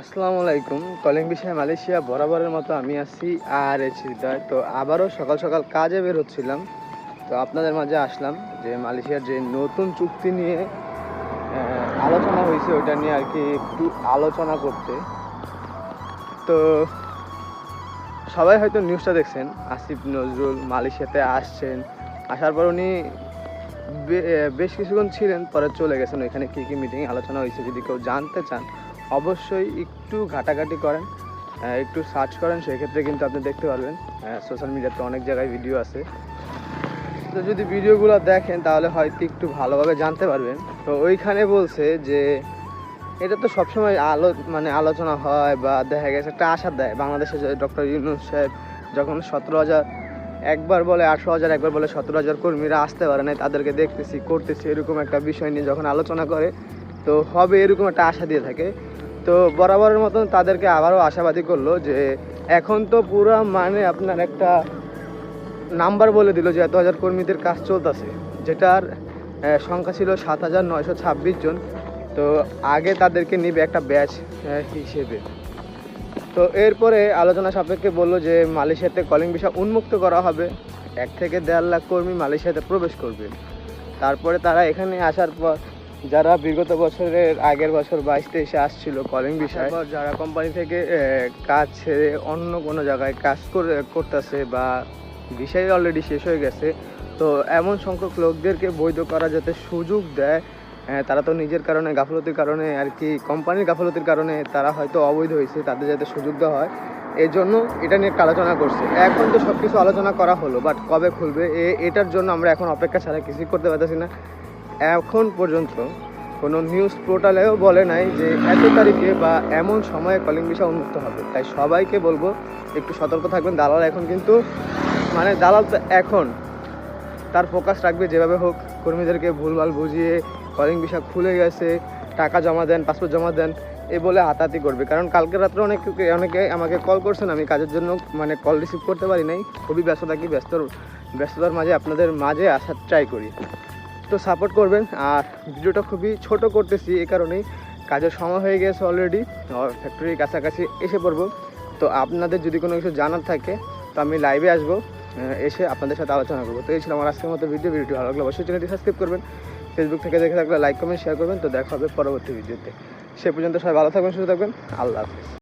আসসালামু আলাইকুম। কলিং বিষয় মালয়েশিয়া বরাবরের মতো আমি আছি আর হৃদয় তো আবারও সকাল সকাল কাজে বের হচ্ছিলাম। তো আপনাদের মাঝে আসলাম যে মালয়েশিয়ার যে নতুন চুক্তি নিয়ে আলোচনা হয়েছে ওটা নিয়ে আর কি একটু আলোচনা করতে। তো সবাই হয়তো নিউজটা দেখছেন, আসিফ নজরুল মালয়েশিয়াতে আসছেন। আসার পর উনি বেশ কিছুক্ষণ ছিলেন, পরে চলে গেছেন। ওইখানে কী কী মিটিং আলোচনা হয়েছে, যদি কেউ জানতে চান। অবশ্যই একটু ঘাটাঘাটি করেন একটু সার্চ করেন, সেক্ষেত্রে কিন্তু আপনি দেখতে পারবেন। সোশ্যাল মিডিয়াতে অনেক জায়গায় ভিডিও আছে। তো যদি ভিডিওগুলো দেখেন, তাহলে হয়তো একটু ভালোভাবে জানতে পারবেন। তো ওইখানে বলছে যে, এটা তো সবসময় আলো মানে আলোচনা হয় বা দেখা গেছে একটা আশা দেয়। বাংলাদেশে ডক্টর ইউনুস সাহেব যখন সতেরো হাজার, একবার বলে আঠারো হাজার, একবার বলে সতেরো হাজার কর্মীরা আসতে পারে না তাদেরকে দেখতেছি, করতেছি, এরকম একটা বিষয় নিয়ে যখন আলোচনা করে, তো হবে এরকম একটা আশা দিয়ে থাকে। তো বরাবরের মতন তাদেরকে আবারও আশাবাদী করল যে এখন তো পুরো মানে আপনার একটা নাম্বার বলে দিল যে এত হাজার কর্মীদের কাজ চলতেছে, যেটার সংখ্যা ছিল সাত হাজার নয়শো ছাব্বিশ জন। তো আগে তাদেরকে নিবে একটা ব্যাচ হিসেবে। তো এরপরে আলোচনা সাপেক্ষে বলল যে মালয়েশিয়াতে কলিং ভিসা উন্মুক্ত করা হবে। এক থেকে দেড় লাখ কর্মী মালয়েশিয়াতে প্রবেশ করবে। তারপরে তারা এখানে আসার পর যারা বিগত বছরের আগের বছর বাইশ তেইশে আসছিল কলিং বিষয় যারা কোম্পানি থেকে কাজ ছেড়ে অন্য কোনো জায়গায় কাজ করে, করতেছে বা বিষয় অলরেডি শেষ হয়ে গেছে, তো এমন সংখ্যক লোকদেরকে বৈধ করা যাতে সুযোগ দেয় তারা তো নিজের কারণে, গাফলতির কারণে আর কি কোম্পানির গাফলতির কারণে তারা হয়তো অবৈধ হয়েছে, তাদের যাতে সুযোগ দেওয়া হয়। এই জন্য এটা নিয়ে আলোচনা করছে। এখন তো সব কিছু আলোচনা করা হলো বাট কবে খুলবে, এ- এটার জন্য আমরা এখন অপেক্ষা ছাড়া কিছুই করতে পারতেছি না। এখন পর্যন্ত কোনো নিউজ পোর্টালেও বলে নাই যে এত তারিখে বা এমন সময়ে কলিং ভিসা উন্মুক্ত হবে। তাই সবাইকে বলব, একটু সতর্ক থাকবেন। দালাল এখন কিন্তু মানে দালাল তো এখন। তার ফোকাস রাখবে যেভাবে হোক। কর্মীদেরকে ভুলভাল বুঝিয়ে কলিং ভিসা খুলে গেছে, টাকা জমা দেন পাসপোর্ট জমা দেন, এ বলে হাতাহাতি করবে। কারণ কালকে রাত্রে অনেক, অনেকে আমাকে কল করছেন, আমি কাজের জন্য মানে কল রিসিভ করতে পারি নাই। খুবই ব্যস্ত থাকি ব্যস্ত ব্যস্ততার মাঝে আপনাদের মাঝে আসার ট্রাই করি। তো সাপোর্ট করবেন। আর ভিডিওটা খুবই ছোট করতেছি এই কারণেই কাজের সময় হয়ে গেছে অলরেডি ফ্যাক্টরির কাছাকাছি এসে পড়ব। তো আপনাদের যদি কোনো কিছু জানার থাকে, তো আমি লাইভে আসব এসে আপনাদের সাথে আলোচনা করব। তো এই ছিল আমার আজকের মতো ভিডিও ভিডিওটি ভালো লাগলে অবশ্যই চ্যানেলটি সাবস্ক্রাইব করবেন। ফেসবুক থেকে দেখে থাকলে লাইক কমেন্ট শেয়ার করবেন। তো দেখা হবে পরবর্তী ভিডিওতে সে পর্যন্ত সবাই ভালো থাকবেন, সুস্থ থাকবেন। আল্লাহ হাফিজ।